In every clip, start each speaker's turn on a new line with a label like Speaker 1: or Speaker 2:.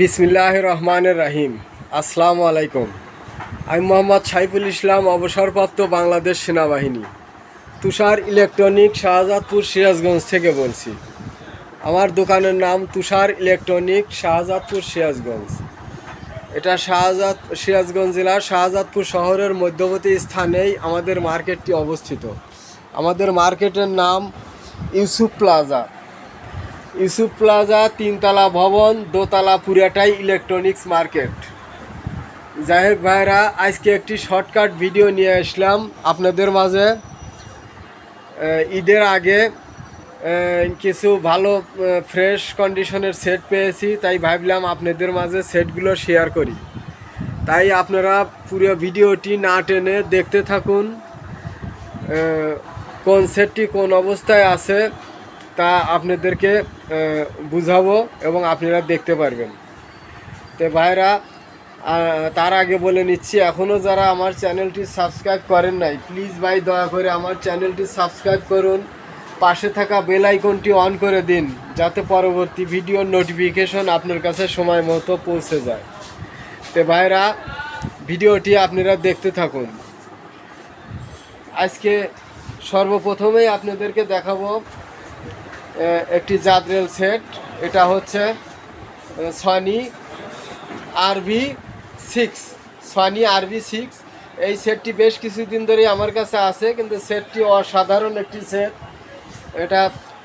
Speaker 1: বিসমিল্লাহ রহমানের রাহিম। আসসালামু আলাইকুম। আমি মোহাম্মদ সাইফুল ইসলাম, অবসরপ্রাপ্ত বাংলাদেশ সেনাবাহিনী, তুষার ইলেকট্রনিক শাহজাদপুর সিরাজগঞ্জ থেকে বলছি। আমার দোকানের নাম তুষার ইলেকট্রনিক শাহজাদপুর সিরাজগঞ্জ। এটা শাহজাদ সিরাজগঞ্জ জেলার শাহজাদপুর শহরের মধ্যবর্তী স্থানেই আমাদের মার্কেটটি অবস্থিত। আমাদের মার্কেটের নাম ইউসুফ প্লাজা। ইউসুফ প্লাজা, তিনতলা ভবন, দোতলা পুরাটাই ইলেকট্রনিক্স মার্কেট হোক ভাইরা, আজকে একটি শর্টকাট ভিডিও নিয়ে আসলাম আপনাদের মাঝে। ঈদের আগে কিছু ভালো ফ্রেশ কন্ডিশনের সেট পেয়েছি, তাই ভাবলাম আপনাদের মাঝে সেটগুলো শেয়ার করি। তাই আপনারা পুরো ভিডিওটি না টেনে দেখতে থাকুন। কোন সেটটি কোন অবস্থায় আছে তা আপনাদেরকে বুঝাবো এবং আপনারা দেখতে পারবেন। তো ভাইরা তার আগে বলে নিচ্ছি এখনও যারা আমার চ্যানেলটি সাবস্ক্রাইব করেন নাই, প্লিজ ভাই দয়া করে আমার চ্যানেলটি সাবস্ক্রাইব করুন। পাশে থাকা বেল আইকনটি অন করে দিন, যাতে পরবর্তী ভিডিওর নোটিফিকেশন আপনার কাছে সময় মতো পৌঁছে যায়। তো ভাইরা, ভিডিওটি আপনারা দেখতে থাকুন। আজকে সর্বপ্রথমেই আপনাদেরকে দেখাবো একটি জাদরেল সেট। এটা হচ্ছে সনি আরবি সিক্স সনি আরবি সিক্স এই সেটটি বেশ কিছুদিন ধরেই আমার কাছে আছে, কিন্তু সেটটি অসাধারণ একটি সেট। এটা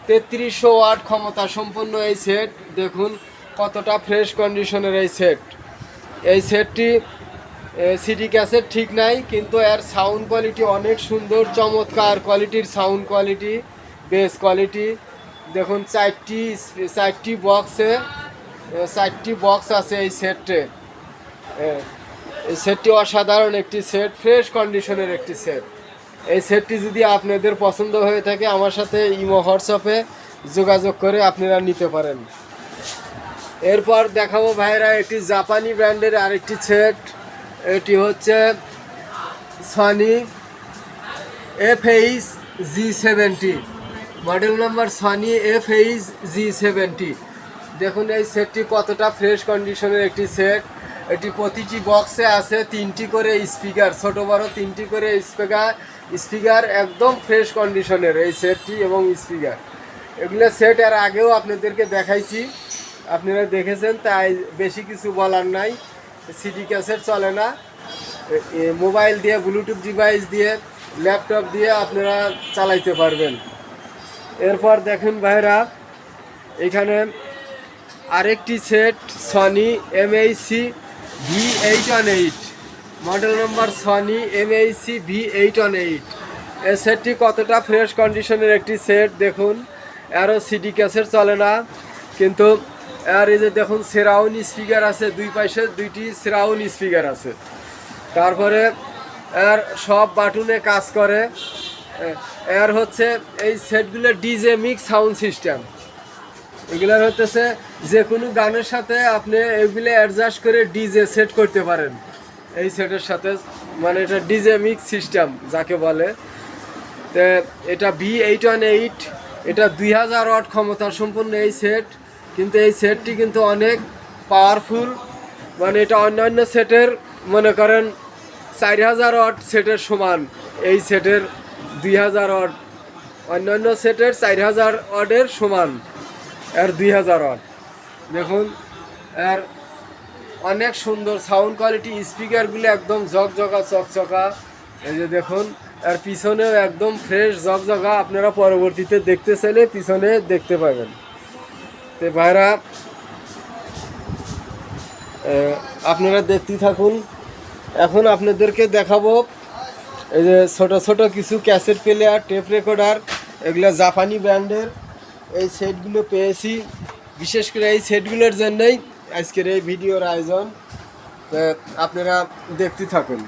Speaker 1: তেত্রিশশো ওয়াট ক্ষমতা সম্পন্ন এই সেট। দেখুন কতটা ফ্রেশ কন্ডিশনের এই সেট। এই সেটটি সিডি ক্যাসেট ঠিক নাই, কিন্তু এর সাউন্ড কোয়ালিটি অনেক সুন্দর, চমৎকার কোয়ালিটির সাউন্ড কোয়ালিটি বেস কোয়ালিটি দেখুন, চারটি চারটি বক্সে চারটি বক্স আছে এই সেটে। এই সেটটি অসাধারণ একটি সেট, ফ্রেশ কন্ডিশনের একটি সেট। এই সেটটি যদি আপনাদের পছন্দ হয়ে থাকে, আমার সাথে ইমো, হোয়াটসঅ্যাপে যোগাযোগ করে আপনারা নিতে পারেন। এরপর দেখাবো ভাইরা একটি জাপানি ব্র্যান্ডের আরেকটি সেট। এটি হচ্ছে Sony F H G seventy model number Sony F H G seventy. দেখুন, এই সেটটি কতটা ফ্রেশ কন্ডিশনের একটি সেট এটি প্রতিটি বক্সে আছে তিনটি করে স্পিকার ছোট বড় তিনটি করে স্পিকার স্পিকার একদম ফ্রেশ কন্ডিশনের এই সেটটি এবং স্পিকার এগুলো সেট এর আগেও আপনাদেরকে দেখাইছি। আপনারা দেখেছেন, তাই বেশি কিছু বলার নাই। সিডি ক্যাসেট চলে না। মোবাইল দিয়ে ব্লুটুথ ডিভাইস দিয়ে ল্যাপটপ দিয়ে আপনারা চালাইতে পারবেন। এরপর দেখেন ভাইরা, এখানে আরেকটি set Sony MHC V eight one eight model number Sony MHC V eight one eight এই সেটটি কতটা ফ্রেশ কন্ডিশনের একটি সেট দেখুন। আরও সিডি ক্যাসেট চলে না, কিন্তু আর এই যে দেখুন সেরাউন স্পিকার আছে দুই পাশে, দুইটি সেরাউন স্পিকার আছে। তারপরে এর সব বাটুনে কাজ করে। এ- এর হচ্ছে এই সেটগুলো ডিজে মিক্স সাউন্ড সিস্টেম। এগুলোর হতেছে যে কোনো গানের সাথে আপনি এগুলো অ্যাডজাস্ট করে ডিজে সেট করতে পারেন। এই সেটের সাথে মানে এটা ডিজে মিক্স সিস্টেম, যাকে বলে। তো, এটা বি এইট ওয়ান এইট এটা দুই হাজার ওয়াট ক্ষমতা সম্পূর্ণ এই সেট কিন্তু এই সেটটি কিন্তু অনেক পাওয়ারফুল মানে এটা অন্যান্য সেটের, মনে করেন, চার হাজার ওয়াট সেটের সমান এই সেটের দুই হাজার ওয়াট অন্যান্য সেটের চার হাজার ওয়াটের সমান, এর দুই হাজার ওয়াট দেখুন, এর অনেক সুন্দর সাউন্ড কোয়ালিটি স্পিকারগুলো একদম ঝকঝকা, চকচকা। এই যে দেখুন আর পিছনেও একদম ফ্রেশ ঝকঝকা, আপনারা পরবর্তীতে দেখতে চাইলে পিছনে দেখতে পাবেন। তো ভাইরা আপনারা দেখতে থাকুন। এখন আপনাদেরকে দেখাবো এই যে ছোট ছোট কিছু ক্যাসেট প্লেয়ার, টেপ রেকর্ডার, এগুলো জাপানি ব্র্যান্ডের। এই সেটগুলো পেয়েছি। বিশেষ করে এই সেটগুলোর জন্যই আজকের এই ভিডিওর আয়োজন। আপনারা দেখতে থাকুন।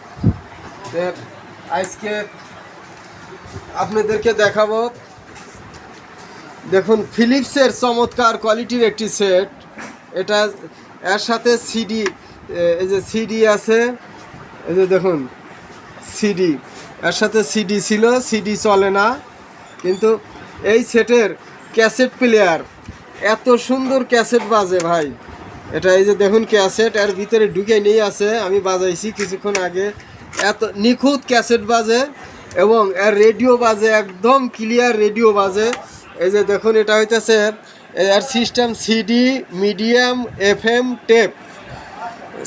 Speaker 1: আজকে আপনাদেরকে দেখাবো। দেখুন ফিলিপসের চমৎকার কোয়ালিটির একটি সেট। এটা এর সাথে সিডি এই যে সিডি আছে। এই যে দেখুন সিডি এর সাথে সিডি ছিল সিডি চলে না। কিন্তু এই সেটের ক্যাসেট প্লেয়ার এত সুন্দর ক্যাসেট বাজে ভাই। এটা এই যে দেখুন ক্যাসেট, এর ভিতরে ঢুকে নিয়ে আছে, আমি বাজাইছি কিছুক্ষণ আগে। এত নিখুঁত ক্যাসেট বাজে এবং এর রেডিও বাজে, একদম ক্লিয়ার রেডিও বাজে। এই যে দেখুন, এটা হইতেছে এর system CD medium FM tape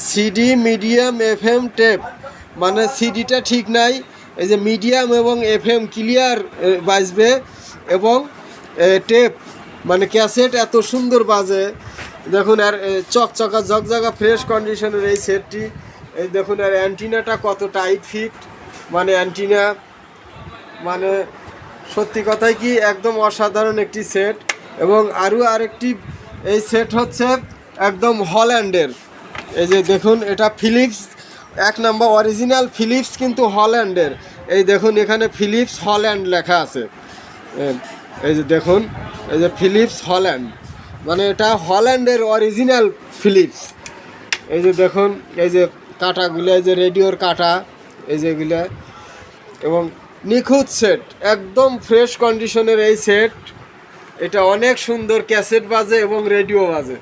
Speaker 1: CD medium FM tape মানে সিডিটা ঠিক নাই। এই যে মিডিয়াম এবং এফএম ক্লিয়ার বাজবে এবং টেপ মানে ক্যাসেট এত সুন্দর বাজে। দেখুন, আর চকচকা, ঝকঝকা ফ্রেশ কন্ডিশনের এই সেটটি। এই দেখুন, আর অ্যান্টিনাটা কত টাইট ফিট। মানে অ্যান্টিনা মানে সত্যি কথাই কি, একদম অসাধারণ একটি সেট। এবং আরও আরেকটি, এই সেট হচ্ছে একদম হল্যান্ডের। এই যে দেখুন, এটা ফিলিপস, এক নম্বর অরিজিনাল ফিলিপস কিন্তু হল্যান্ডের। এই দেখুন, এখানে ফিলিপস হল্যান্ড লেখা আছে। এই যে দেখুন, এই যে ফিলিপস হল্যান্ড মানে এটা হল্যান্ডের অরিজিনাল ফিলিপস এই যে দেখুন, এই যে কাঁটাগুলো, এই যে রেডিওর কাঁটা, এই যেগুলো এবং নিখুঁত সেট একদম ফ্রেশ কন্ডিশনের এই সেট এটা অনেক সুন্দর ক্যাসেট বাজে এবং রেডিও বাজে।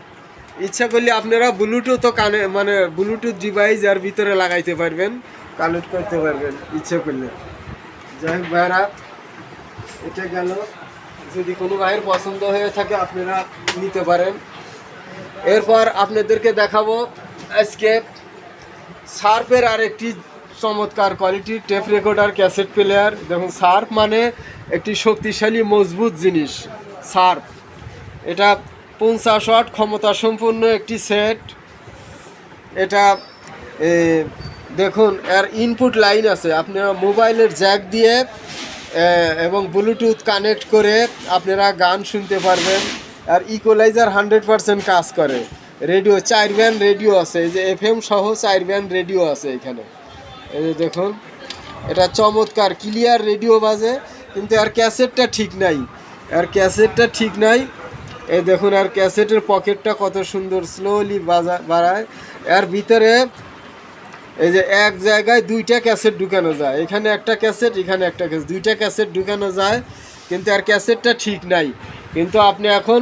Speaker 1: ইচ্ছা করলে আপনারা ব্লুটুথও কানে মানে ব্লুটুথ ডিভাইস এর ভিতরে লাগাইতে পারবেন। কানেক্ট করতে পারবেন, ইচ্ছে করলে। যাই হোক ভাইরা, এটা গেল। যদি কোনো ভাইয়ের পছন্দ হয়ে থাকে, আপনারা নিতে পারেন। এরপর আপনাদেরকে দেখাবো আজকে সার্ফের আরেকটি চমৎকার কোয়ালিটির টেপ রেকর্ডার ক্যাসেট প্লেয়ার দেখুন, সার্ফ মানে একটি শক্তিশালী, মজবুত জিনিস, সার্ফ। এটা পঞ্চাশ ক্ষমতা সম্পন্ন একটি সেট এটা দেখুন, এর ইনপুট লাইন আছে। আপনারা মোবাইলের জ্যাক দিয়ে এবং ব্লুটুথ কানেক্ট করে আপনারা গান শুনতে পারবেন। আর ইকোলাইজার হান্ড্রেড পারসেন্ট কাজ করে। রেডিও চার ব্যান্ড রেডিও আছে। এই যে এফ এম সহ চার ব্যান্ড রেডিও আছে এখানে। এই যে দেখুন, এটা চমৎকার। ক্লিয়ার রেডিও বাজে, কিন্তু আর ক্যাসেটটা ঠিক নাই। আর ক্যাসেটটা ঠিক নাই। এই দেখুন, আর ক্যাসেটের পকেটটা কত সুন্দর স্লোলি বাজা বাড়ায়। এর ভিতরে এই যে এক জায়গায় দুইটা ক্যাসেট ঢুকানো যায়। এখানে একটা ক্যাসেট, এখানে একটা ক্যাসেট। দুইটা ক্যাসেট ঢুকানো যায়, কিন্তু আর ক্যাসেটটা ঠিক নাই। কিন্তু আপনি এখন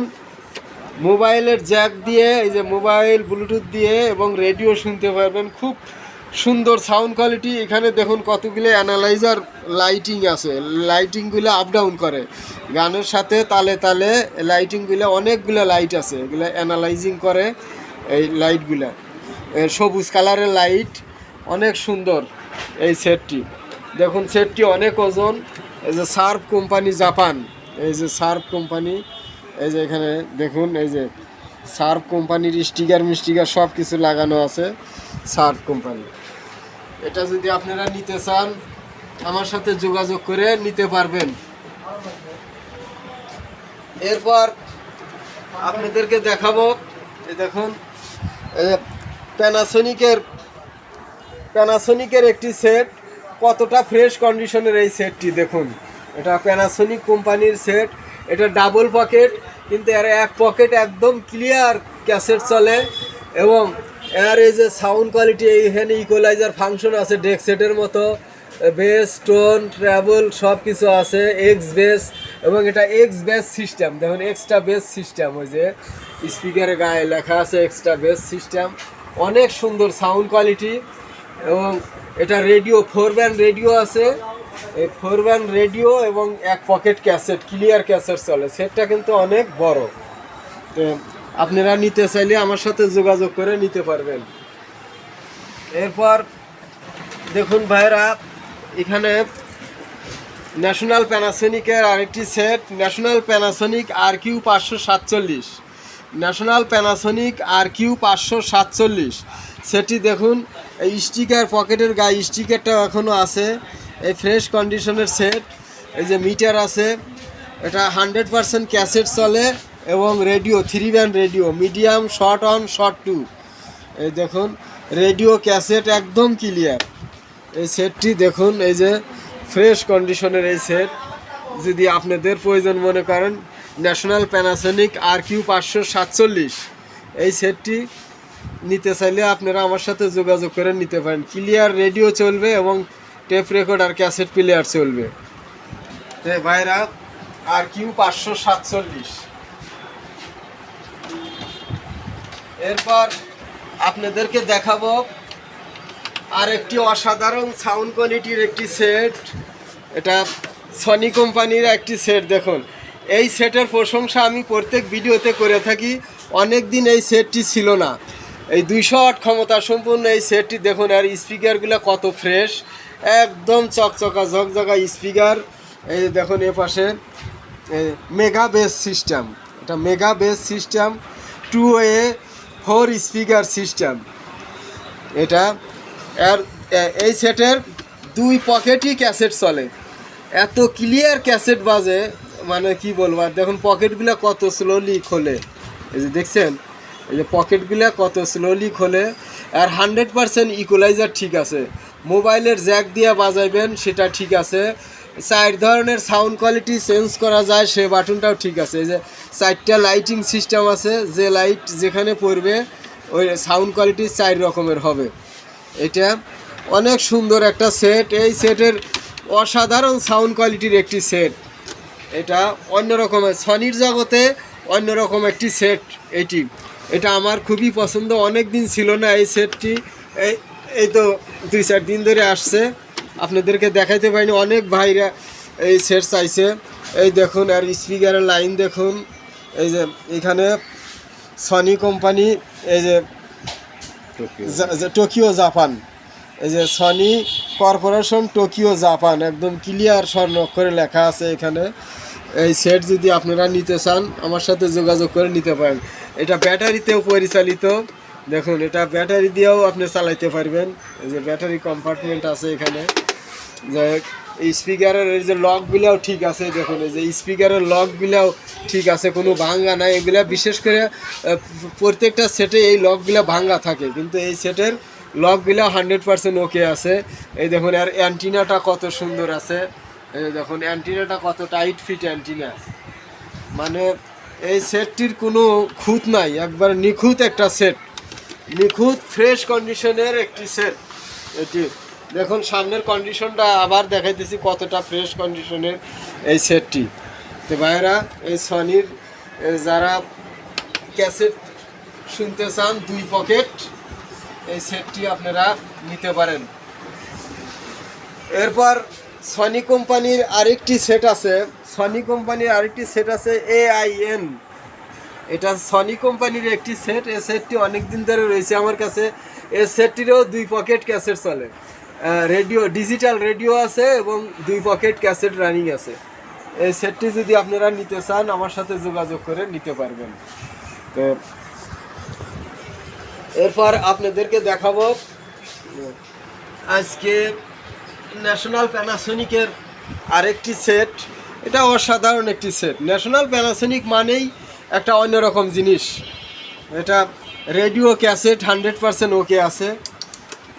Speaker 1: মোবাইলের জ্যাক দিয়ে, এই যে মোবাইল, ব্লুটুথ দিয়ে এবং রেডিও শুনতে পারবেন। খুব সুন্দর সাউন্ড কোয়ালিটি। এখানে দেখুন কতগুলো অ্যানালাইজার লাইটিং আছে। লাইটিংগুলো আপ ডাউন করে। গানের সাথে তালে তালে লাইটিংগুলো অনেকগুলো লাইট আছে। এগুলো অ্যানালাইজিং করে এই লাইটগুলো। সবুজ কালারের লাইট। অনেক সুন্দর এই সেটটি। দেখুন, সেটটি অনেক ওজন। এই যে সার্ফ কোম্পানি জাপান, এই যে সার্ফ কোম্পানি, এই যে এখানে দেখুন, এই যে সার্ফ কোম্পানির স্টিকার মিস্টিকার সব কিছু লাগানো আছে, সার্ফ কোম্পানি। এটা যদি আপনারা নিতে চান, আমার সাথে যোগাযোগ করে নিতে পারবেন। এরপর আপনাদেরকে দেখাবো দেখুন প্যানাসোনিকের প্যানাসোনিকের একটি সেট কতটা ফ্রেশ কন্ডিশনের এই সেটটি দেখুন। এটা প্যানাসোনিক কোম্পানির সেট এটা ডাবল পকেট কিন্তু এর এক পকেট একদম ক্লিয়ার ক্যাসেট চলে এবং এর এই যে সাউন্ড কোয়ালিটি এইখানে ইকোলাইজার ফাংশন আছে ডেক সেটের মতো। বেস টোন ট্রাভেল সব কিছু আছে এক্স বেস এবং এটা এক্স বেস সিস্টেম দেখুন এক্সট্রা বেস সিস্টেম ওই যে স্পিকারের গায়ে লেখা আছে এক্সট্রা বেস সিস্টেম অনেক সুন্দর সাউন্ড কোয়ালিটি এবং এটা রেডিও, ফোর ব্যান্ড রেডিও আছে। এই ফোর ব্যান্ড রেডিও এবং এক পকেট ক্যাসেট, ক্লিয়ার ক্যাসেট চলে। সেটটা কিন্তু অনেক বড়। তো আপনারা নিতে চাইলে আমার সাথে যোগাযোগ করে নিতে পারবেন। এরপর দেখুন ভাইরা, এখানে ন্যাশনাল প্যানাসোনিকের আরেকটি set, National Panasonic R Q পাঁচশো সাতচল্লিশ। ন্যাশনাল প্যানাসোনিক আর কিউ পাঁচশো সাতচল্লিশ। সেটি দেখুন, এই স্টিকার পকেটের গায়ে স্টিকারটাও এখনও আছে, এই ফ্রেশ কন্ডিশনের সেট, এই যে মিটার আছে, এটা হান্ড্রেড পারসেন্ট ক্যাসেট চলে, এবং radio, three band radio, medium, short one, short two. এই দেখুন, রেডিও, ক্যাসেট একদম ক্লিয়ার। এই সেটটি দেখুন, এই যে ফ্রেশ কন্ডিশনের এই সেট। যদি আপনাদের প্রয়োজন মনে করেন, ন্যাশনাল প্যানাসনিক আর কিউ পাঁচশো সাতচল্লিশ। এই সেটটি নিতে চাইলে আপনারা আমার সাথে যোগাযোগ করে নিতে পারেন। ক্লিয়ার রেডিও চলবে এবং টেপ রেকর্ড আর ক্যাসেট প্লেয়ার চলবে। ভাইরা, আর কিউ পাঁচশো সাতচল্লিশ। এরপর আপনাদেরকে দেখাবো আর একটি অসাধারণ সাউন্ড কোয়ালিটির একটি সেট এটা সনি কোম্পানির একটি সেট দেখুন। এই সেটের প্রশংসা আমি প্রত্যেক ভিডিওতে করে থাকি। অনেক দিন এই সেটটি ছিল না। এই দুইশো আট ক্ষমতা সম্পূর্ণ এই সেটটি দেখুন, আর স্পিকারগুলো কত ফ্রেশ একদম চকচকা, ঝকঝকা স্পিকার। এই দেখুন এ পাশে মেগা বেস সিস্টেম এটা mega bass system two a four speaker system এটা, আর এই সেটের দুই পকেটই ক্যাসেট চলে। এত ক্লিয়ার ক্যাসেট বাজে মানে কি বলব, আর দেখুন পকেটগুলো কত স্লোলি খোলে। এই যে দেখছেন? এই যে পকেটগুলো কত? স্লোলি খোলে। আর হান্ড্রেড পারসেন্ট ইকুলাইজার ঠিক আছে। মোবাইলের জ্যাক দিয়ে বাজাইবেন, সেটা ঠিক আছে। চার ধরনের সাউন্ড কোয়ালিটি চেঞ্জ করা যায়, সে বাটনটাও ঠিক আছে। এই যে চারটা লাইটিং সিস্টেম আছে, যে লাইট যেখানে পড়বে, ওই সাউন্ড কোয়ালিটি চার রকমের হবে। এটা অনেক সুন্দর একটা সেট এই সেটের অসাধারণ সাউন্ড কোয়ালিটির একটি সেট এটা অন্যরকমের সনির জগতে অন্যরকম একটি সেট এটি। এটা আমার খুবই পছন্দ। অনেক দিন ছিল না এই সেটটি। এই এই তো দুই চার দিন ধরে আসছে। আপনাদেরকে দেখাইতে পারিনি অনেক ভাইরা এই সেট চাইছে। এই দেখুন আর স্পিকারের লাইন দেখুন। এই যে এখানে সনি কোম্পানি এই যে যে টোকিও জাপান এই যে সনি কর্পোরেশন টোকিও জাপান একদম ক্লিয়ার স্বর্ণ করে লেখা আছে এখানে। এই সেট যদি আপনারা নিতে চান আমার সাথে যোগাযোগ করে নিতে পারেন। এটা ব্যাটারিতেও পরিচালিত। দেখুন, এটা ব্যাটারি দিয়েও আপনি চালাইতে পারবেন। এই যে ব্যাটারি কম্পার্টমেন্ট আছে এখানে। এই স্পিকারের এই যে লকগুলাও ঠিক আছে। দেখুন, এই যে স্পিকারের লকগুলাও ঠিক আছে, কোনো ভাঙ্গা নাই। এগুলা বিশেষ করে প্রত্যেকটা সেটে এই লকগুলা ভাঙ্গা থাকে। কিন্তু এই সেটের লকগুলা হান্ড্রেড পার্সেন্ট ওকে আছে। এই দেখুন, আর অ্যান্টিনাটা কত সুন্দর আছে। এই দেখুন অ্যান্টিনাটা কত টাইট ফিট অ্যান্টিনা মানে এই সেটটির কোনো খুঁত নাই, একবার নিখুঁত একটা সেট। নিখুঁত ফ্রেশ কন্ডিশনের একটি সেট এটি। দেখুন, সামনের কন্ডিশনটা আবার দেখাইতেছি কতটা ফ্রেশ কন্ডিশনের এই সেটটি। তো ভাইরা এই সনির যারা ক্যাসেট শুনতে চান, দুই পকেট এই সেটটি আপনারা নিতে পারেন। এরপর সনি কোম্পানির আরেকটি সেট আছে। সনি কোম্পানির আরেকটি সেট আছে এআইএন এটা সনি কোম্পানির একটি সেট এই সেটটি অনেক দিন ধরে রয়েছে আমার কাছে। এই সেটটিরও দুই পকেট ক্যাসেট চলে। রেডিও ডিজিটাল রেডিও আছে এবং দুই পকেট ক্যাসেট রানিং আছে। এই সেটটি যদি আপনারা নিতে চান, আমার সাথে যোগাযোগ করে নিতে পারবেন। তো এরপর আপনাদেরকে দেখাবো। আজকে ন্যাশনাল প্যানাসোনিকের আরেকটি সেট এটা অসাধারণ একটি সেট ন্যাশনাল প্যানাসোনিক মানেই একটা অন্যরকম জিনিস। এটা radio cassette hundred percent okay আছে।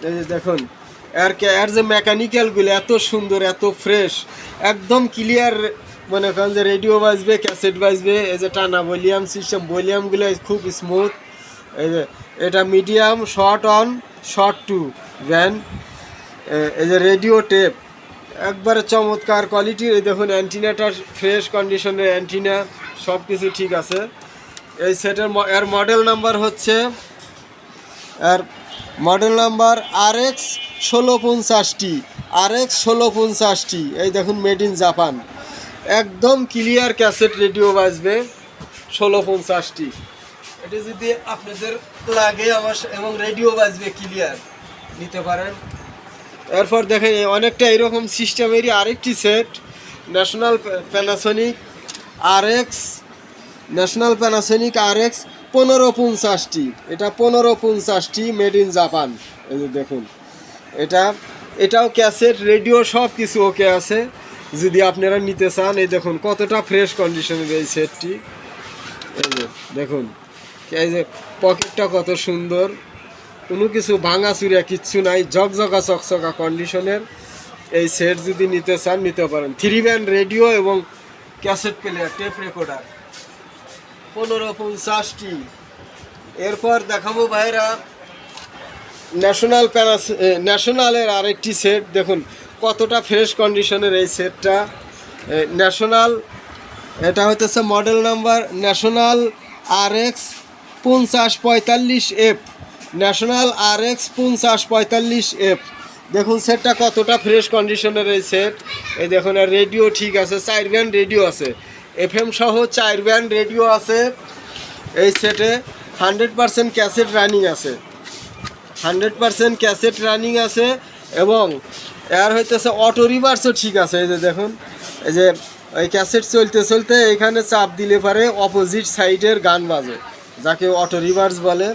Speaker 1: এই যে দেখুন, এর কে- এর যে মেকানিক্যালগুলো এত সুন্দর, এত ফ্রেশ একদম ক্লিয়ার মনে করেন যে রেডিও বাজবে ক্যাসেট বাজবে। এই যে টানা ভলিউম সিস্টেম ভলিউমগুলো খুব স্মুথ এই যে, এটা medium short one short two van এই যে রেডিও টেপ, একবারে চমৎকার কোয়ালিটির এই দেখুন অ্যান্টিনাটার ফ্রেশ কন্ডিশনের অ্যান্টিনা সব কিছু ঠিক আছে। এই সেটের এর মডেল নাম্বার হচ্ছে আর মডেল নাম্বার আর এক্স ষোলো পঞ্চাশটি আর এক্স ষোলো পঞ্চাশটি এই দেখুন মেড ইন জাপান একদম ক্লিয়ার ক্যাসেট রেডিও বাজবে ষোলো পঞ্চাশটি এটি যদি আপনাদের লাগে আমার এবং রেডিও বাজবে ক্লিয়ার নিতে পারেন। এরপর দেখেন, অনেকটা এরকম সিস্টেমেরই আরেকটি set National Panasonic R X National Panasonic R X পনেরো পঞ্চাশটি। এটা পনেরো পঞ্চাশটি মেড ইন জাপান এই যে দেখুন, এটা, এটাও ক্যাসেট রেডিও সব কিছু ওকে আছে। যদি আপনারা নিতে চান, এই দেখুন, কতটা ফ্রেশ কন্ডিশনের এই সেটটি এই যে দেখুন, এই যে পকেটটা কত সুন্দর। কোনো কিছু ভাঙা চুরিয়া কিচ্ছু নাই, ঝকঝকা চকচকা কন্ডিশনের এই সেট যদি নিতে চান, নিতে পারেন। থ্রি ব্যান্ড রেডিও এবং ক্যাসেট প্লেয়ার টেপ রেকর্ডার পনেরো পঞ্চাশটি। এরপর দেখাবো ভাইরা ন্যাশনাল প্যানাস ন্যাশনালের আরেকটি সেট দেখুন, কতটা ফ্রেশ কন্ডিশনের এই সেটটা ন্যাশনাল এটা হতেছে model number National R X পঞ্চাশ পঁয়তাল্লিশ এফ ন্যাশনাল আর এক্স পঞ্চাশ পঁয়তাল্লিশ এফ দেখুন সেটটা কতটা ফ্রেশ কন্ডিশনের এই সেট এই দেখুন, আর রেডিও ঠিক আছে, চার ব্যান্ড রেডিও আছে। এফ এম সহ চার ব্যান্ড রেডিও আছে। এই সেটে হান্ড্রেড পারসেন্ট ক্যাসেট রানিং আছে। হান্ড্রেড পারসেন্ট ক্যাসেট রানিং আছে এবং এর হইতেছে অটো রিভার্সও ঠিক আছে। এই যে দেখুন, এই যে ওই ক্যাসেট চলতে চলতে এখানে চাপ দিলে পারে অপোজিট সাইডের গান বাজে, যাকে অটো রিভার্স বলে।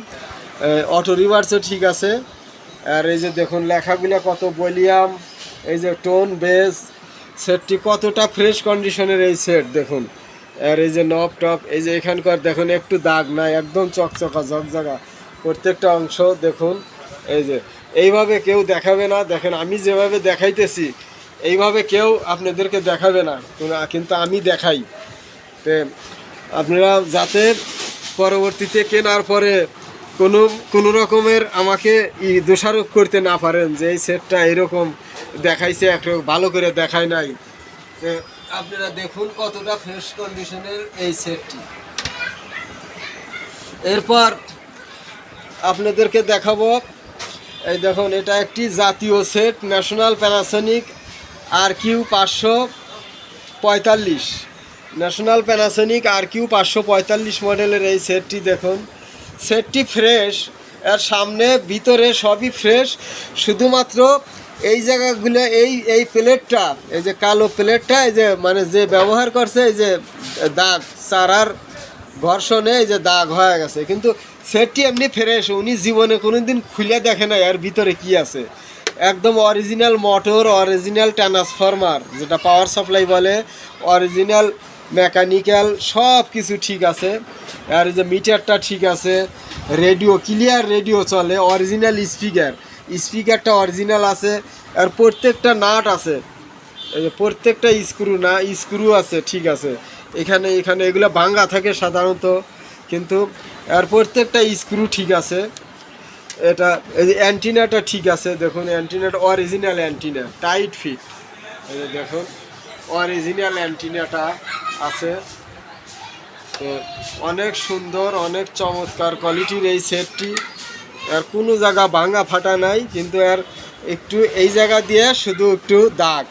Speaker 1: অটো রিভার্সও ঠিক আছে। আর এই যে দেখুন, লেখাগুলো কত ভলিউম, এই যে টোন বেস সেটটি কতটা ফ্রেশ কন্ডিশনের এই সেট দেখুন। আর এই যে নব টপ এই যে এখানকার দেখুন, একটু দাগ নাই, একদম চকচকা, ঝকঝকা প্রত্যেকটা অংশ, দেখুন, এই যে। এইভাবে কেউ দেখাবে না, দেখেন, আমি যেভাবে দেখাইতেছি, এইভাবে কেউ আপনাদেরকে দেখাবে না কিন্তু আমি দেখাই। তে আপনারা যাতে পরবর্তীতে কেনার পরে কোনো কোনো রকমের আমাকে দোষারোপ করতে না পারেন যে এই সেটটা এরকম দেখাইছে একটু ভালো করে দেখায় নাই। আপনারা দেখুন কতটা ফ্রেশ কন্ডিশনের এই সেটটি। এরপর আপনাদেরকে দেখাবো, এই দেখুন, এটা একটি জাতীয় set National Panasonic R Q পাঁচশো পঁয়তাল্লিশ। ন্যাশনাল প্যানাসনিক আর কিউ পাঁচশো পঁয়তাল্লিশ মডেলের এই সেটটি দেখুন। সেটটি ফ্রেশ এর সামনে, ভিতরে সবই ফ্রেশ। শুধুমাত্র এই জায়গাগুলো, এই এই প্লেটটা, এই যে কালো প্লেটটা, এই যে মানে যে ব্যবহার করছে, এই যে দাগ, চারার ঘর্ষণে এই যে দাগ হয়ে গেছে। কিন্তু সেটটি এমনি ফ্রেশ, উনি জীবনে কোনোদিন খুলে দেখে না এর ভিতরে কি আছে। একদম অরিজিনাল মোটর অরিজিনাল ট্রান্সফরমার যেটা পাওয়ার সাপ্লাই বলে অরিজিনাল মেকানিক্যাল, সব কিছু ঠিক আছে। আর যে মিটারটা ঠিক আছে। রেডিও, ক্লিয়ার রেডিও চলে, অরিজিনাল স্পিকার। স্পিকারটা অরিজিনাল আছে। আর প্রত্যেকটা নাট আছে। প্রত্যেকটা স্ক্রু না, স্ক্রু আছে, ঠিক আছে। এখানে এখানে এগুলো ভাঙ্গা থাকে সাধারণত। কিন্তু আর প্রত্যেকটা স্ক্রু ঠিক আছে। এটা, এই যে অ্যান্টিনাটা ঠিক আছে। দেখুন, অ্যান্টিনাটা অরিজিনাল অ্যান্টিনা, টাইট ফিট। দেখুন, অরিজিনাল অ্যান্টিনাটা। আছে। অনেক সুন্দর, অনেক চমৎকার কোয়ালিটির এই সেটটি আর কোনো জায়গা ভাঙা ফাটা নাই, কিন্তু আর একটু এই জায়গা দিয়ে শুধু একটু দাগ।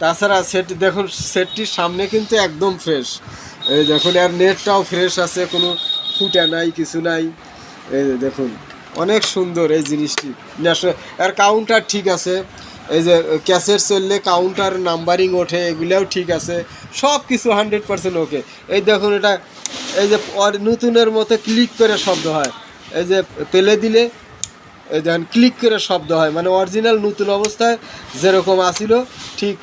Speaker 1: তাছাড়া সেট দেখুন সেটটির সামনে কিন্তু একদম ফ্রেশ এই দেখুন, আর নেটটাও ফ্রেশ আছে, কোনো ফুটা নাই, কিছু নাই। এই দেখুন, অনেক সুন্দর এই জিনিসটি। আর কাউন্টার ঠিক আছে। এই যে ক্যাসেট চললে কাউন্টার নাম্বারিং ওঠে, এগুলোও ঠিক আছে। সব কিছু হান্ড্রেড পার্সেন্ট ওকে এই দেখুন এটা, এই যে নতুনের মতো ক্লিক করে শব্দ হয়। এই যে, পেলে দিলে, এই দেখেন ক্লিক করে শব্দ হয়। মানে অরিজিনাল নতুন অবস্থায় যেরকম আসিল, ঠিক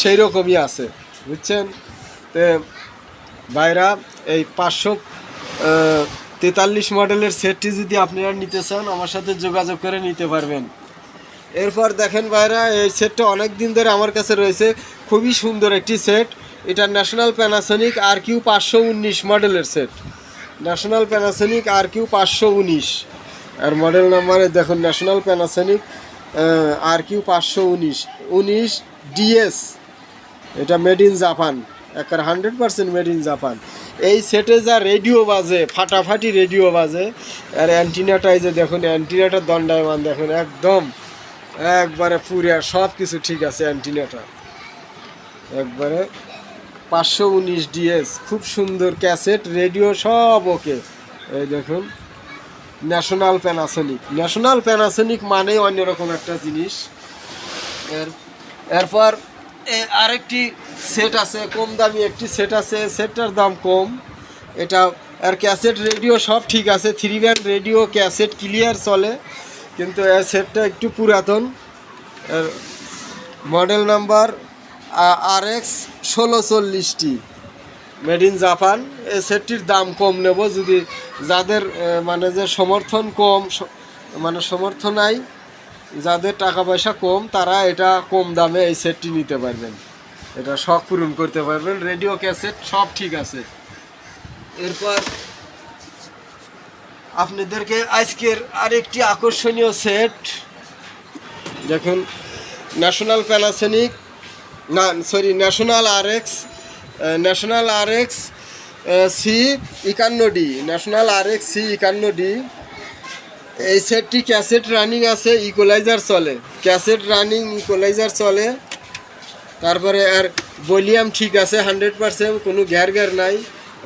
Speaker 1: সেই রকমই আছে। বুঝছেন? তো বাইরা এই পাঁচশো তেতাল্লিশ মডেলের সেটটি যদি আপনারা নিতে চান, আমার সাথে যোগাযোগ করে নিতে পারবেন। এরপর দেখেন ভাইরা, এই সেটটা অনেক দিন ধরে আমার কাছে রয়েছে। খুবই সুন্দর একটি সেট এটা ন্যাশনাল প্যানাসনিক আর কিউ পাঁচশো উনিশ মডেলের set National Panasonic R Q পাঁচশো উনিশ। আর মডেল নাম্বারে দেখুন ন্যাশনাল প্যানাসনিক আর কিউ পাঁচশো উনিশ। উনিশ ডিএস এটা মেড ইন জাপান একার hundred percent made in Japan এই সেটে যা রেডিও বাজে, ফাটাফাটি রেডিও বাজে। আর অ্যান্টিনাটা এই যে দেখুন অ্যান্টিনাটার দণ্ডায়মান দেখুন, একদম। একবারে পুরিয়া সব কিছু ঠিক আছে, অ্যান্টিনাটা। একবারে পাঁচশো উনিশ ডিএস, খুব সুন্দর ক্যাসেট, রেডিও সব ওকে। এই দেখুন, ন্যাশনাল প্যানাসনিক ন্যাশনাল প্যানাসনিক মানে অন্যরকম একটা জিনিস। এর, এরপর আরেকটি সেট আছে, কম দামি একটি সেট আছে, সেটটার দাম কম। এটা, আর ক্যাসেট, রেডিও সব ঠিক আছে three band radio, cassette clear চলে। কিন্তু এর সেটটা একটু পুরাতন। এর মডেল নাম্বার আর এক্স ষোলো চল্লিশটি মেড ইন জাপান। এই সেটটির দাম কম নেব যদি যাদের মানে যে সমর্থন কম মানে সমর্থ নাই, যাদের টাকা পয়সা কম, তারা এটা কম দামে এই সেটটি নিতে পারবেন। এটা শখ পূরণ করতে পারবেন। রেডিও ক্যাসেট সব ঠিক আছে। এরপর আপনাদেরকে আজকের আরেকটি আকর্ষণীয় সেট দেখুন ন্যাশনাল প্যানাসনিক না sorry National R X National R X C একান্ন D National R X C একান্ন ডি এই সেটটি ক্যাসেট রানিং আছে ইকোলাইজার চলে। ক্যাসেট রানিং ইকোলাইজার চলে। তারপরে আর ভলিউম ঠিক আছে হান্ড্রেড পারসেন্ট কোনো গ্যার গ্যার নাই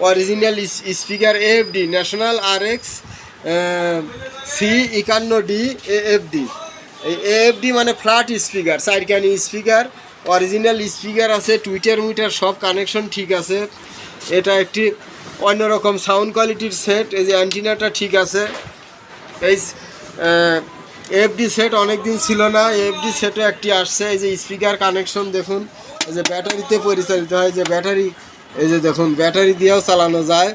Speaker 1: original speaker FD National R X C, একান্ন ডি এফডি এই এফডি মানে ফ্ল্যাট স্পিকার সাইডকানি স্পিকার, অরিজিনাল স্পিকার আছে, টুইটার মুইটার সব কানেকশন ঠিক আছে। এটা একটি অন্যরকম সাউন্ড কোয়ালিটির সেট, এই যে অ্যান্টিনাটা ঠিক আছে। এই এফডি সেট অনেক দিন ছিল না এফডি সেটও একটি আসছে, এই যে স্পিকার কানেকশন দেখুন। এই যে ব্যাটারিতে পরিচালিত হয় যে ব্যাটারি, এই যে দেখুন, ব্যাটারি দিয়েও চালানো যায়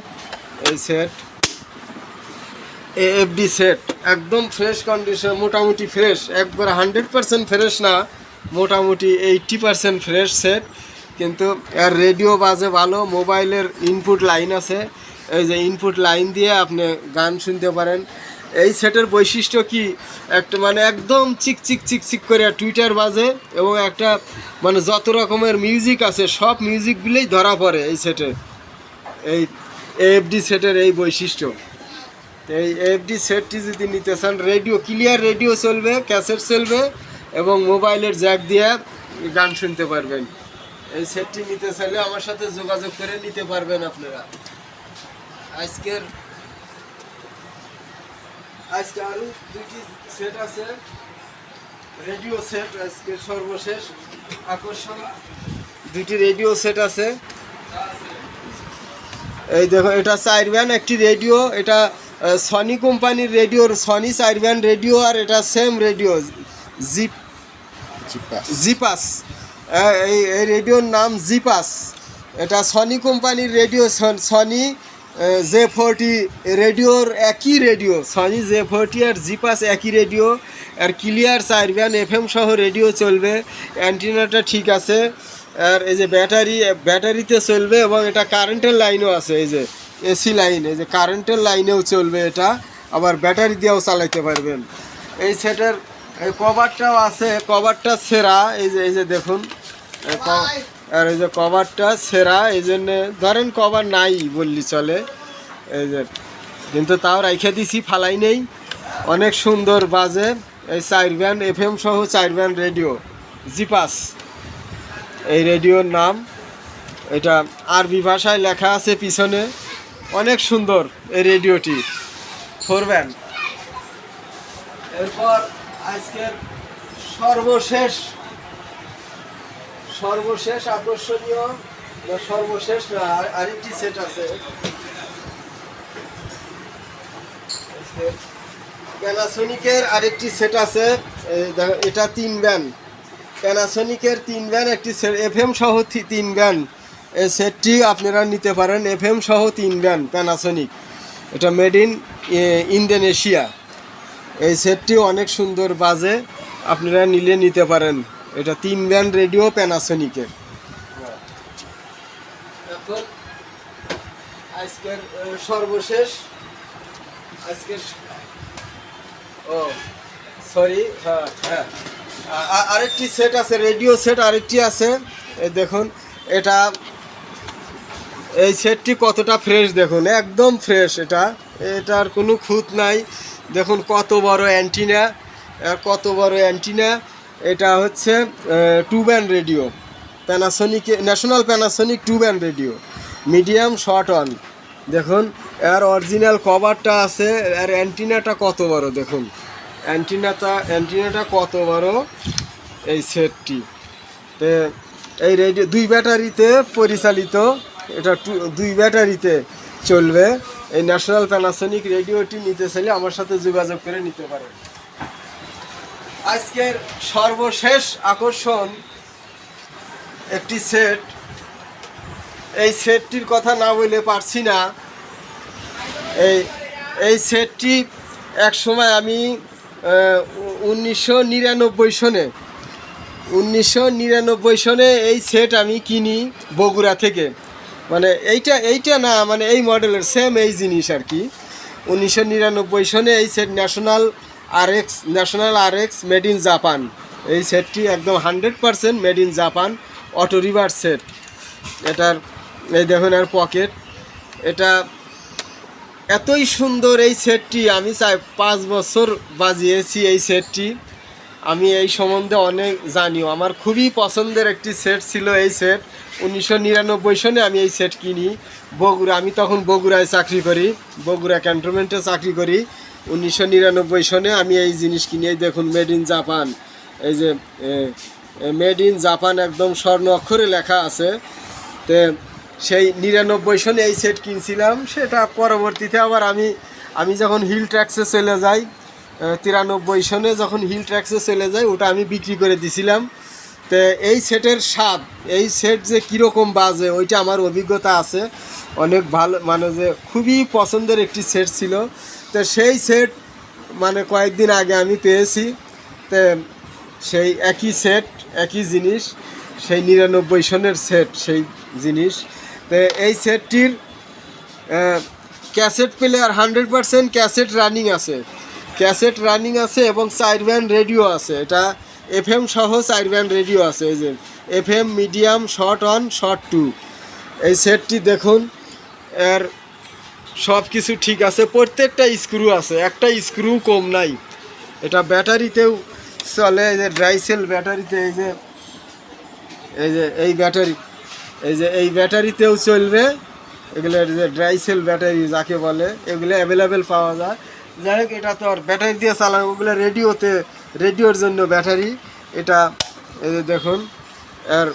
Speaker 1: এই সেট। এফডি সেট একদম ফ্রেশ কন্ডিশন মোটামুটি ফ্রেশ একবার হান্ড্রেড পারসেন্ট ফ্রেশ না, মোটামুটি এইটটি পারসেন্ট ফ্রেশ সেট কিন্তু এর রেডিও বাজে ভালো, মোবাইলের ইনপুট লাইন আছে, এই যে ইনপুট লাইন দিয়ে আপনি গান শুনতে পারেন। এই সেটের বৈশিষ্ট্য কি? একটা মানে একদম চিক চিক চিক চিক করে টুইটার বাজে, এবং একটা মানে যত রকমের মিউজিক আছে, সব মিউজিকগুলোই ধরা পড়ে এই সেটের এই এফডি সেটের এই বৈশিষ্ট্য। এই এফডি সেটটি যদি নিতে চান রেডিও ক্লিয়ার রেডিও চলবে ক্যাসেট চলবে এবং মোবাইলের জ্যাক দিয়ে গান শুনতে পারবেন। এই সেটটি নিতে চাইলে আমার সাথে যোগাযোগ করে নিতে পারবেন আপনারা। আজকের, আজকে আরও দুটি সেট আছে। রেডিও সেট আজকে সর্বশেষ আকর্ষণ। দুটি রেডিও সেট আছে। এই দেখো, এটা চার ব্যান্ড একটি রেডিও এটা সনি কোম্পানির রেডিওর সনি ব্যান্ড রেডিও আর এটা সেম রেডিও জিপ জিপাস এই এই রেডিওর নাম জিপাস এটা সনি কোম্পানির রেডিও সনি জে ফোরটি রেডিওর একই radio Sony J forty R Geepas একই রেডিও আর ক্লিয়ার চারবিয়ান এফ এম সহ রেডিও চলবে। অ্যান্টিনাটা ঠিক আছে। আর এই যে ব্যাটারি ব্যাটারিতে চলবে এবং এটা কারেন্টের লাইনও আছে এই যে। এসি লাইন, এই যে কারেন্টের লাইনেও চলবে এটা, আবার ব্যাটারি দিয়েও চালাইতে পারবেন। এই সেটের, এই কভারটাও আছে, কভারটা সেরা, এই যে এই যে দেখুন আর এই যে কভারটা সেরা, এই জন্যে ধরেন কভার নাই বললি চলে, এই যে, কিন্তু তাও রাইখে দিছি, ফালাই নেই। অনেক সুন্দর বাজে, এই চার ব্যান্ড এফ এম সহ চার ব্যান্ড রেডিও, জিপাস, এই রেডিওর নাম, এটা আরবি ভাষায় লেখা আছে পিছনে। অনেক সুন্দর এই রেডিওটি। ফোর ব্যান্ড এরপর আজকের সর্বশেষ সর্বশেষ আকর্ষণীয় না সর্বশেষ আরেকটি সেট আছে। প্যানাসোনিকের আরেকটি সেট আছে। এটা তিন ব্যান্ড প্যানাসোনিকের তিন ব্যান্ড একটি সেট এফ এম সহ তিন ব্যান্ড এই সেটটি আপনারা নিতে পারেন এফ এম সহ তিন ব্যান্ড প্যানাসোনিক এটা মেড ইন ইন্দোনেশিয়া এই সেটটি অনেক সুন্দর বাজে, আপনারা নিলে নিতে পারেন। এটা তিন ব্যান্ড রেডিও প্যানাসোনিকের আজকের সর্বশেষ, আজকের ও সরি হ্যাঁ হ্যাঁ। আরেকটি সেট আছে, রেডিও সেট আরেকটি আছে। দেখুন, এটা এই সেটটি কতটা ফ্রেশ দেখুন, একদম ফ্রেশ এটা। এটার কোনো খুঁত নাই। দেখুন কত বড় অ্যান্টিনা কত বড় অ্যান্টিনা এটা হচ্ছে two band radio Panasonic National Panasonic two band radio medium short one দেখুন, এর অরিজিনাল কভারটা আছে আর অ্যান্টিনাটা কত বড়, দেখুন। অ্যান্টিনাটা অ্যান্টিনাটা কত বড় এই সেটটি। তে, এই রেডিও দুই ব্যাটারিতে পরিচালিত এটা দুই ব্যাটারিতে চলবে। এই ন্যাশনাল প্যানাসনিক রেডিওটি নিতে চাইলে আমার সাথে যোগাযোগ করে নিতে পারেন আজকের সর্বশেষ আকর্ষণ একটি সেট এই সেটটির কথা না বলে পারছি না। এই এই সেটটি এক সময় আমি উনিশশো নিরানব্বই সনে, উনিশশো নিরানব্বই সনে এই সেট আমি কিনি বগুড়া থেকে। মানে এইটা এইটা না মানে এই মডেলের সেম এই জিনিস আর কি। উনিশশো নিরানব্বই সনে এই set National R X National R X made in Japan এই সেটটি একদম hundred percent made in Japan auto reverse set এটার, এই দেখুন এর পকেট এটা এতই সুন্দর এই সেটটি আমি চাই পাঁচ বছর বাজিয়েছি এই সেটটি আমি এই সম্বন্ধে অনেক জানিও। আমার খুবই পছন্দের একটি সেট ছিল এই সেট উনিশশো নিরানব্বই সনে আমি এই সেট কিনি। বগুড়া, আমি তখন বগুড়ায় চাকরি করি, বগুড়া ক্যান্টনমেন্টে চাকরি করি। উনিশশো নিরানব্বই সনে আমি এই জিনিস কিনি, এই দেখুন মেড ইন জাপান এই যে মেড ইন জাপান একদম স্বর্ণ অক্ষরে লেখা আছে। তে, সেই নিরানব্বই সনে এই সেট কিনছিলাম, সেটা পরবর্তীতে আবার আমি আমি যখন হিল ট্র্যাক্সে চলে যাই তিরানব্বই সনে যখন হিল ট্র্যাক্সে চলে যাই, ওটা আমি বিক্রি করে দিছিলাম। তো এই সেটের স্বাদ, এই সেট যে কীরকম বাজে, ওইটা আমার অভিজ্ঞতা আছে। অনেক ভালো মানে যে খুবই পছন্দের একটি সেট ছিল। তো সেই সেট মানে কয়েকদিন আগে আমি পেয়েছি। তো সেই একই সেট, একই জিনিস, সেই নিরানব্বই সনের সেট, সেই জিনিস। তো এই সেটটির cassette player hundred percent cassette running আছে। ক্যাসেট রানিং আছে এবং চার ব্যান্ড রেডিও আছে। এটা এফএম সহ চার ব্যান্ড রেডিও আছে, এই যে। FM medium, short one, short two. এই সেটটি দেখুন, এর সব কিছু ঠিক আছে। প্রত্যেকটা স্ক্রু আছে, একটা স্ক্রু কম নাই। এটা ব্যাটারিতেও চলে, এই যে ড্রাই সেল ব্যাটারিতে, এই যে এই যে, এই ব্যাটারি, এই যে, এই ব্যাটারিতেও চলবে। এগুলো যে ড্রাই সেল ব্যাটারি যাকে বলে, এগুলো অ্যাভেলেবেল পাওয়া যায়। যাই হোক, এটা তো আর ব্যাটারি দিয়ে চালানো, ওগুলো রেডিওতে, রেডিওর জন্য ব্যাটারি। এটা দেখুন, এর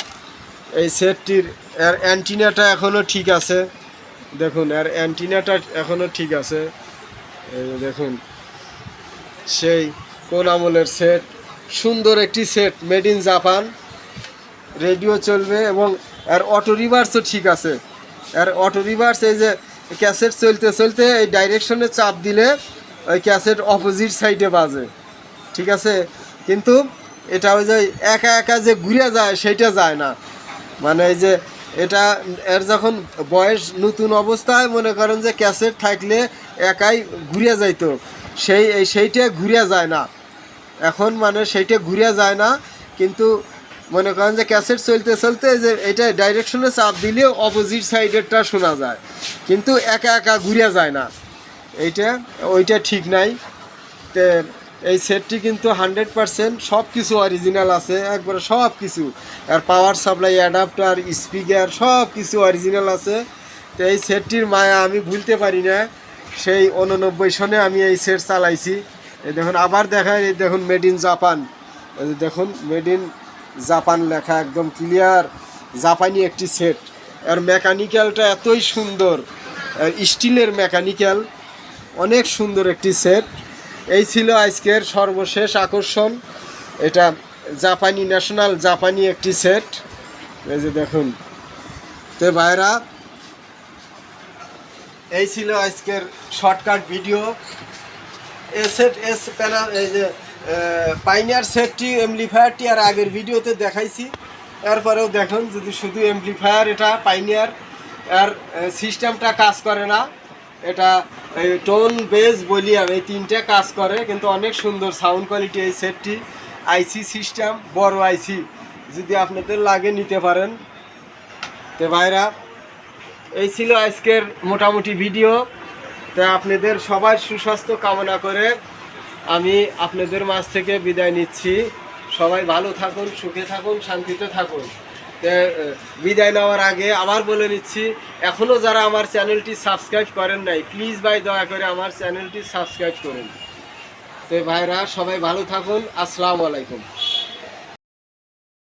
Speaker 1: এই সেটটির, এর অ্যান্টিনাটা এখনও ঠিক আছে। দেখুন, এর অ্যান্টিনাটা এখনও ঠিক আছে। দেখুন, সেই কোন আমলের সেট। সুন্দর একটি set, made in Japan. Radio চলবে এবং এর অটো রিভার্সও ঠিক আছে। এর অটো রিভার্স, এই যে ক্যাসেট চলতে চলতে এই ডাইরেকশনে চাপ দিলে ওই ক্যাসেট অপোজিট সাইডে বাজে, ঠিক আছে? কিন্তু এটা ওই যে একা একা যে ঘুরে যায়, সেইটা যায় না। মানে এই যে এটা, এর যখন বয়স নতুন অবস্থায়, মনে করেন যে ক্যাসেট থাকলে একাই ঘুরে যাইতো। সেই সেইটা ঘুরে যায় না। এখন মানে সেইটা ঘুরে যায় না, কিন্তু মনে করেন যে ক্যাসেট চলতে চলতে যে এটা ডাইরেকশনে চাপ দিলেও অপোজিট সাইডেরটা শোনা যায়। কিন্তু একা একা ঘুরে যায় না। এইটা, ওইটা ঠিক নাই। তে এই সেটটি কিন্তু হান্ড্রেড পারসেন্ট সব কিছু অরিজিনাল আছে, একবারে সব কিছু আর পাওয়ার সাপ্লাই অ্যাডাপ্টার স্পিকার সব কিছু অরিজিনাল আছে। তো এই সেটটির মায়া আমি ভুলতে পারি না। সেই উননব্বই সনে আমি এই সেট চালাইছি। দেখুন, আবার দেখায় এই দেখুন মেড ইন জাপান দেখুন মেড ইন জাপান লেখা, একদম ক্লিয়ার জাপানি একটি সেট আর মেকানিক্যালটা এতই সুন্দর। স্টিলের মেকানিক্যাল অনেক সুন্দর একটি সেট এই ছিল আজকের সর্বশেষ আকর্ষণ। এটা জাপানি ন্যাশনাল জাপানি একটি সেট এই যে দেখুন। তো ভাইরা, এই ছিল আজকের শর্টকাট ভিডিও এ সেট এস প্যানাল এই যে পাইনিয়ার সেটটি এমপ্লিফায়ারটি আর আগের ভিডিওতে দেখাইছি। এরপরেও দেখুন, যদি শুধু এমপ্লিফায়ার এটা পাইনিয়ার আর সিস্টেমটা কাজ করে না। এটা, এই টোন বেস বলিয়াম এই তিনটে কাজ করে, কিন্তু অনেক সুন্দর সাউন্ড কোয়ালিটি এই সেটটি আইসি সিস্টেম বড় আইসি যদি আপনাদের লাগে নিতে পারেন। তো ভাইরা, এই ছিল আজকের মোটামুটি ভিডিও তা আপনাদের সবার সুস্বাস্থ্য কামনা করে আমি আপনাদের মাঝ থেকে বিদায় নিচ্ছি। সবাই ভালো থাকুন, সুখে থাকুন, শান্তিতে থাকুন। বিদায় নেওয়ার আগে আবার বলে নিচ্ছি এখনও যারা আমার চ্যানেলটি সাবস্ক্রাইব করেন নাই প্লিজ ভাই দয়া করে আমার চ্যানেলটি সাবস্ক্রাইব করুন। তো ভাইরা সবাই ভালো থাকুন, আসসালামু আলাইকুম।